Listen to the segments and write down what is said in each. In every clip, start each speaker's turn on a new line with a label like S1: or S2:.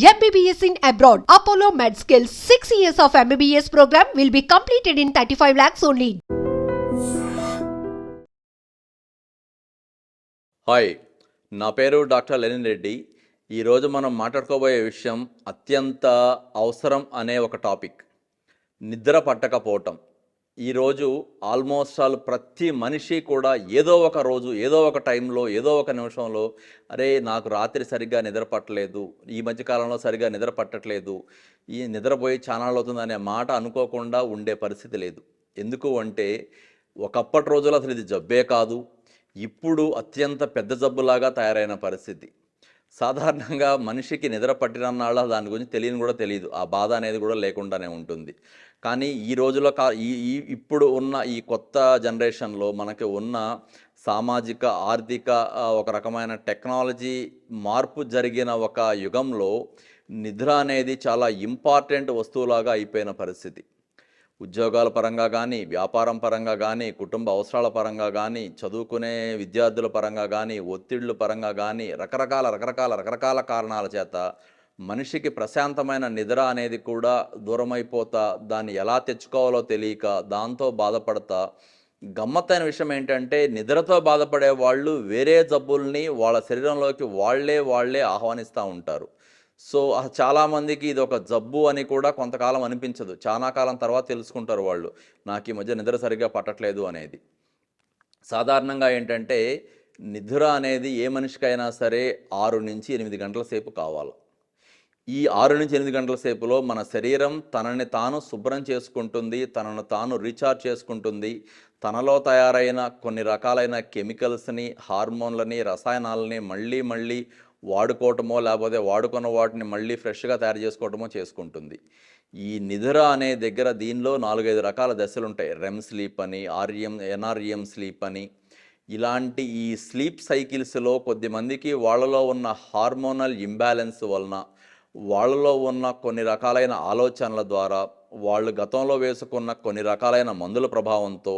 S1: MBBS in abroad. Apollo MedSkill 6 years of MBBS program will be completed in 35 lakhs only.
S2: Hi నా పేరు doctor Lenin Reddy ఈరోజు మనం మాట్లాడుకోబోయే విషయం అత్యంత అవసరం అనే ఒక టాపిక్ నిద్ర పట్టకపోవటం ఈరోజు ఆల్మోస్ట్ ఆల్ ప్రతి మనిషి కూడా ఏదో ఒక రోజు ఏదో ఒక టైంలో ఏదో ఒక నిమిషంలో అరే నాకు రాత్రి సరిగ్గా నిద్ర పట్టలేదు ఈ మధ్యకాలంలో సరిగ్గా నిద్ర పట్టట్లేదు ఈ నిద్రపోయి ఛానల్ అవుతుంది అనే మాట అనుకోకుండా ఉండే పరిస్థితి లేదు. ఎందుకు అంటే ఒకప్పటి రోజులు అసలు ఇది జబ్బే కాదు ఇప్పుడు అత్యంత పెద్ద జబ్బులాగా తయారైన పరిస్థితి. సాధారణంగా మనిషికి నిద్ర పట్టినన్నాళ్ళ దాని గురించి తెలియని కూడా తెలియదు. ఆ బాధ అనేది కూడా లేకుండానే ఉంటుంది. కానీ ఈ రోజులో కా ఈ ఇప్పుడు ఉన్న ఈ కొత్త జనరేషన్లో మనకి ఉన్న సామాజిక ఆర్థిక ఒక రకమైన టెక్నాలజీ మార్పు జరిగిన ఒక యుగంలో నిద్ర అనేది చాలా ఇంపార్టెంట్ వస్తువులాగా అయిపోయిన పరిస్థితి. ఉద్యోగాల పరంగా కానీ వ్యాపారం పరంగా కానీ కుటుంబ అవసరాల పరంగా కానీ చదువుకునే విద్యార్థుల పరంగా కానీ ఒత్తిళ్ళ పరంగా కానీ రకరకాల రకరకాల రకరకాల కారణాల చేత మనిషికి ప్రశాంతమైన నిద్ర అనేది కూడా దూరమైపోతా దాన్ని ఎలా తెచ్చుకోవాలో తెలియక దాంతో బాధపడతా. గమ్మత్తైన విషయం ఏంటంటే నిద్రతో బాధపడే వాళ్ళు వేరే జబ్బుల్ని వాళ్ళ శరీరంలోకి వాళ్ళే వాళ్ళే ఆహ్వానిస్తూ ఉంటారు. సో చాలామందికి ఇది ఒక జబ్బు అని కూడా కొంతకాలం అనిపించదు. చాలా కాలం తర్వాత తెలుసుకుంటారు వాళ్ళు. నాకు ఈ మధ్య నిద్ర సరిగ్గా పట్టట్లేదు అనేది. సాధారణంగా ఏంటంటే నిద్ర అనేది ఏ మనిషికైనా సరే ఆరు నుంచి ఎనిమిది గంటల సేపు కావాలి. ఈ ఆరు నుంచి ఎనిమిది గంటల సేపులో మన శరీరం తనని తాను శుభ్రం చేసుకుంటుంది తనను తాను రీఛార్జ్ చేసుకుంటుంది. తనలో తయారైన కొన్ని రకాలైన కెమికల్స్ని హార్మోన్లని రసాయనాలని మళ్ళీ మళ్ళీ వాడుకోవటమో లేకపోతే వాడుకున్న వాటిని మళ్ళీ ఫ్రెష్గా తయారు చేసుకోవటమో చేసుకుంటుంది. ఈ నిద్ర అనే దగ్గర దీనిలో నాలుగైదు రకాల దశలు ఉంటాయి. రెమ్ స్లీప్ అని ఆర్ఎం ఎన్ఆర్ఎం స్లీప్ అని. ఇలాంటి ఈ స్లీప్ సైకిల్స్లో కొద్దిమందికి వాళ్ళలో ఉన్న హార్మోనల్ ఇంబ్యాలెన్స్ వలన వాళ్ళలో ఉన్న కొన్ని రకాలైన ఆలోచనల ద్వారా వాళ్ళు గతంలో వేసుకున్న కొన్ని రకాలైన మందుల ప్రభావంతో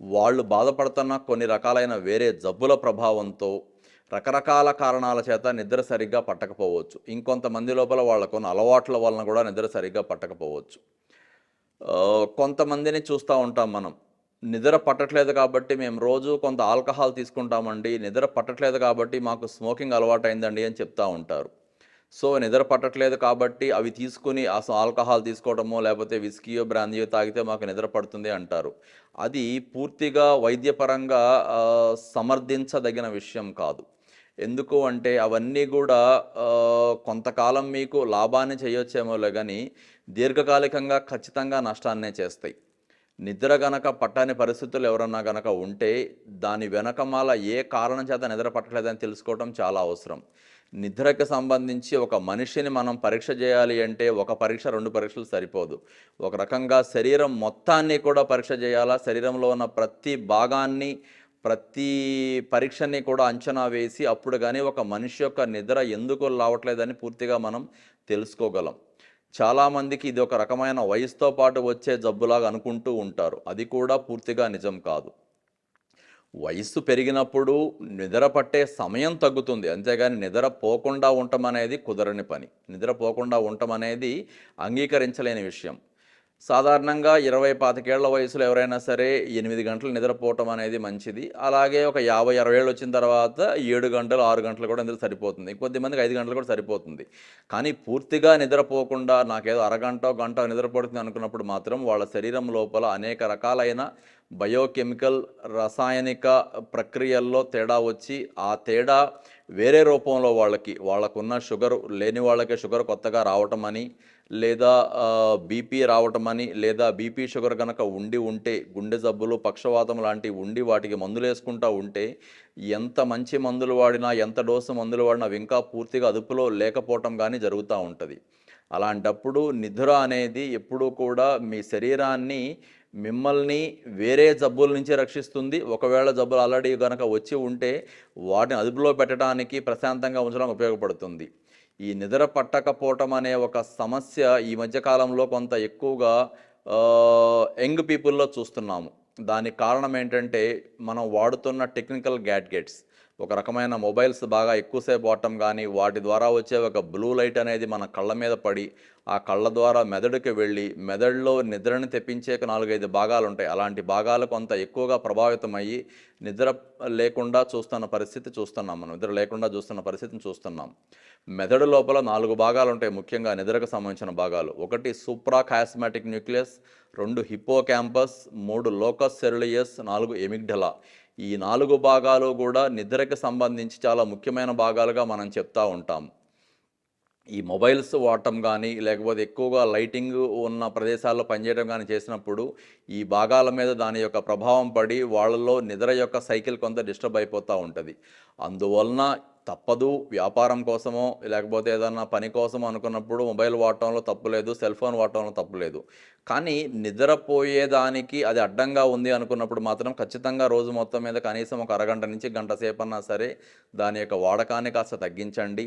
S2: వాళ్ళు బాధపడుతున్న కొన్ని రకాలైన వేరే జబ్బుల ప్రభావంతో రకరకాల కారణాల చేత నిద్ర సరిగ్గా పట్టకపోవచ్చు. ఇంకొంతమంది లోపల వాళ్ళకున్న అలవాట్ల వలన కూడా నిద్ర సరిగ్గా పట్టకపోవచ్చు. కొంతమందిని చూస్తూ ఉంటాం మనం. నిద్ర పట్టట్లేదు కాబట్టి మేము రోజు కొంత ఆల్కహాల్ తీసుకుంటామండి. నిద్ర పట్టట్లేదు కాబట్టి మాకు స్మోకింగ్ అలవాటు అయిందండి అని చెప్తూ ఉంటారు. సో నిద్ర పట్టట్లేదు కాబట్టి అవి తీసుకుని అసలు ఆల్కహాల్ తీసుకోవడమో లేకపోతే విస్కీయో బ్రాందీయో తాగితే మాకు నిద్ర పడుతుంది అంటారు. అది పూర్తిగా వైద్యపరంగా సమర్థించదగిన విషయం కాదు. ఎందుకు అంటే అవన్నీ కూడా కొంతకాలం మీకు లాభాన్ని చేయొచ్చేమోలే కానీ దీర్ఘకాలికంగా ఖచ్చితంగా నష్టాన్నే చేస్తాయి. నిద్ర గనక పట్టని పరిస్థితులు ఎవరన్నా గనక ఉంటే దాని వెనక మాల ఏ కారణం చేత నిద్ర పట్టలేదని తెలుసుకోవడం చాలా అవసరం. నిద్రకి సంబంధించి ఒక మనిషిని మనం పరీక్ష చేయాలి అంటే ఒక పరీక్ష రెండు పరీక్షలు సరిపోదు. ఒక రకంగా శరీరం మొత్తాన్ని కూడా పరీక్ష చేయాలా? శరీరంలో ఉన్న ప్రతి భాగాన్ని ప్రతి పరీక్షని కూడా అంచనా వేసి అప్పుడు కానీ ఒక మనిషి యొక్క నిద్ర ఎందుకు రావట్లేదని పూర్తిగా మనం తెలుసుకోగలం. చాలామందికి ఇది ఒక రకమైన వయసుతో పాటు వచ్చే జబ్బులాగా అనుకుంటూ ఉంటారు. అది కూడా పూర్తిగా నిజం కాదు. వయస్సు పెరిగినప్పుడు నిద్ర పట్టే సమయం తగ్గుతుంది. అంతేగాని నిద్ర పోకుండా ఉండటం అనేది కుదరని పని. నిద్ర పోకుండా ఉండటం అనేది అంగీకరించలేని విషయం. సాధారణంగా ఇరవై పాతికేళ్ళ వయసులో ఎవరైనా సరే ఎనిమిది గంటలు నిద్రపోవటం అనేది మంచిది. అలాగే ఒక యాభై అరవై ఏళ్ళు వచ్చిన తర్వాత ఏడు గంటలు ఆరు గంటలు కూడా నిద్ర సరిపోతుంది. కొద్దిమందికి ఐదు గంటలు కూడా సరిపోతుంది. కానీ పూర్తిగా నిద్రపోకుండా నాకేదో అరగంట గంట నిద్రపోతుంది అనుకున్నప్పుడు మాత్రం వాళ్ళ శరీరం లోపల అనేక రకాలైన బయోకెమికల్ రసాయనిక ప్రక్రియల్లో తేడా వచ్చి ఆ తేడా వేరే రూపంలో వాళ్ళకి వాళ్ళకున్న షుగర్ లేని వాళ్ళకి షుగర్ కొత్తగా రావటం అని లేదా బీపీ రావటం అని లేదా బీపీ షుగర్ కనుక ఉండి ఉంటే గుండె జబ్బులు పక్షవాతం లాంటివి ఉండి వాటికి మందులు వేసుకుంటూ ఉంటే ఎంత మంచి మందులు వాడినా ఎంత డోసు మందులు వాడినా అవి ఇంకా పూర్తిగా అదుపులో లేకపోవటం కానీ జరుగుతూ ఉంటుంది. అలాంటప్పుడు నిద్ర అనేది ఎప్పుడూ కూడా మీ శరీరాన్ని మిమ్మల్ని వేరే జబ్బుల నుంచి రక్షిస్తుంది. ఒకవేళ జబ్బులు ఆల్రెడీ కనుక వచ్చి ఉంటే వాటిని అదుపులో పెట్టడానికి ప్రశాంతంగా ఉంచడానికి ఉపయోగపడుతుంది. ఈ నిద్ర పట్టకపోవటం అనే ఒక సమస్య ఈ మధ్యకాలంలో కొంత ఎక్కువగా యంగ్ పీపుల్లో చూస్తున్నాము. దానికి కారణం ఏంటంటే మనం వాడుతున్న టెక్నికల్ గ్యాడ్గెట్స్ ఒక రకమైన మొబైల్స్ బాగా ఎక్కువసేపు వాడటం కానీ వాటి ద్వారా వచ్చే ఒక బ్లూ లైట్ అనేది మన కళ్ళ మీద పడి ఆ కళ్ళ ద్వారా మెదడుకి వెళ్ళి మెదడులో నిద్రని తెప్పించే నాలుగైదు భాగాలు ఉంటాయి. అలాంటి భాగాలు కొంత ఎక్కువగా ప్రభావితం అయ్యి నిద్ర లేకుండా చూస్తున్న పరిస్థితి చూస్తున్నాం మనం. నిద్ర లేకుండా చూస్తున్న పరిస్థితిని చూస్తున్నాం. మెదడు లోపల నాలుగు భాగాలు ఉంటాయి. ముఖ్యంగా నిద్రకు సంబంధించిన భాగాలు. ఒకటి సూప్రా కాస్మాటిక్ న్యూక్లియస్ రెండు హిప్పో క్యాంపస్ మూడు లోకస్ సెరులియస్ నాలుగు ఎమిగ్డలా. ఈ నాలుగు భాగాలు కూడా నిద్రకు సంబంధించి చాలా ముఖ్యమైన భాగాలుగా మనం చెప్తా ఉంటాం. ఈ మొబైల్స్ వాడటం కానీ లేకపోతే ఎక్కువగా లైటింగ్ ఉన్న ప్రదేశాల్లో పనిచేయడం కానీ చేసినప్పుడు ఈ భాగాల మీద దాని యొక్క ప్రభావం పడి వాళ్ళలో నిద్ర యొక్క సైకిల్ కొంత డిస్టర్బ్ అయిపోతూ ఉంటుంది. అందువలన తప్పదు. వ్యాపారం కోసమో లేకపోతే ఏదన్నా పని కోసమో అనుకున్నప్పుడు మొబైల్ వాడటంలో తప్పు లేదు సెల్ ఫోన్ వాడటంలో తప్పు లేదు. కానీ నిద్రపోయేదానికి అది అడ్డంగా ఉంది అనుకున్నప్పుడు మాత్రం ఖచ్చితంగా రోజు మొత్తం మీద కనీసం ఒక అరగంట నుంచి గంట సేపన్నా సరే దాని యొక్క వాడకాన్ని కాస్త తగ్గించండి.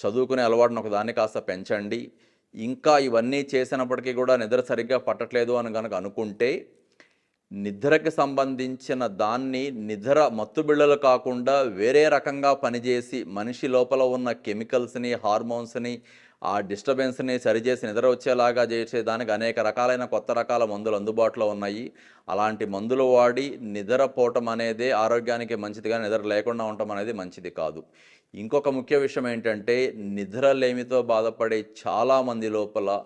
S2: చదువుకునే అలవాటును ఒక దాన్ని కాస్త పెంచండి. ఇంకా ఇవన్నీ చేసినప్పటికీ కూడా నిద్ర సరిగ్గా పట్టట్లేదు అని కనుక అనుకుంటే నిద్రకి సంబంధించిన దాన్ని నిద్ర మత్తుబిళ్ళలు కాకుండా వేరే రకంగా పనిచేసి మనిషి లోపల ఉన్న కెమికల్స్ని హార్మోన్స్ని ఆ డిస్టర్బెన్స్ని సరిచేసి నిద్ర వచ్చేలాగా చేసేదానికి అనేక రకాలైన కొత్త రకాల మందులు అందుబాటులో ఉన్నాయి. అలాంటి మందులు వాడి నిద్రపోవటం అనేది ఆరోగ్యానికి మంచిది కానీ నిద్ర లేకుండా ఉండటం అనేది మంచిది కాదు. ఇంకొక ముఖ్య విషయం ఏంటంటే నిద్రలేమితో బాధపడే చాలామంది లోపల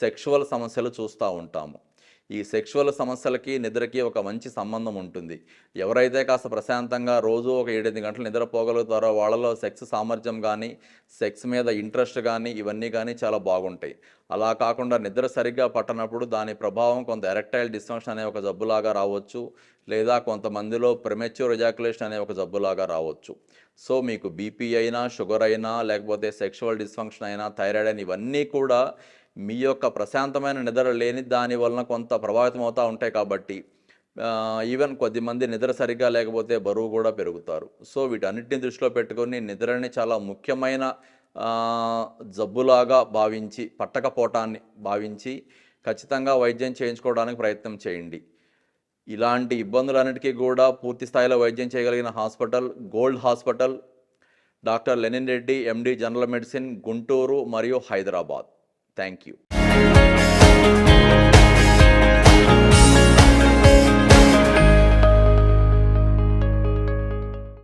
S2: సెక్షువల్ సమస్యలు చూస్తూ ఉంటాము. ఈ సెక్షువల్ సమస్యలకి నిద్రకి ఒక మంచి సంబంధం ఉంటుంది. ఎవరైతే కాస్త ప్రశాంతంగా రోజు ఒక ఏడెనిమిది గంటలు నిద్రపోగలుగుతారో వాళ్ళలో సెక్స్ సామర్థ్యం కానీ సెక్స్ మీద ఇంట్రెస్ట్ కానీ ఇవన్నీ కానీ చాలా బాగుంటాయి. అలా కాకుండా నిద్ర సరిగ్గా పట్టనప్పుడు దాని ప్రభావం కొంత ఎరెక్టైల్ డిస్ఫంక్షన్ అనే ఒక జబ్బులాగా రావచ్చు. లేదా కొంతమందిలో ప్రెమెచ్యూర్ ఎజాకులేషన్ అనే ఒక జబ్బులాగా రావచ్చు. సో మీకు బీపీ అయినా షుగర్ అయినా లేకపోతే సెక్షువల్ డిస్ఫంక్షన్ అయినా థైరాయిడ్ అయినా ఇవన్నీ కూడా మీ యొక్క ప్రశాంతమైన నిద్ర లేని దాని వలన కొంత ప్రభావితం అవుతూ ఉంటాయి కాబట్టి ఈవెన్ కొద్దిమంది నిద్ర సరిగ్గా లేకపోతే బరువు కూడా పెరుగుతారు. సో వీటన్నిటిని దృష్టిలో పెట్టుకొని నిద్రని చాలా ముఖ్యమైన జబ్బులాగా భావించి పట్టకపోవటాన్ని భావించి ఖచ్చితంగా వైద్యం చేయించుకోవడానికి ప్రయత్నం చేయండి. ఇలాంటి ఇబ్బందులన్నిటికీ కూడా పూర్తి స్థాయిలో వైద్యం చేయగలిగిన hospital gold hospital doctor Lenin Reddy MD general medicine Guntur మరియు హైదరాబాద్. Thank you.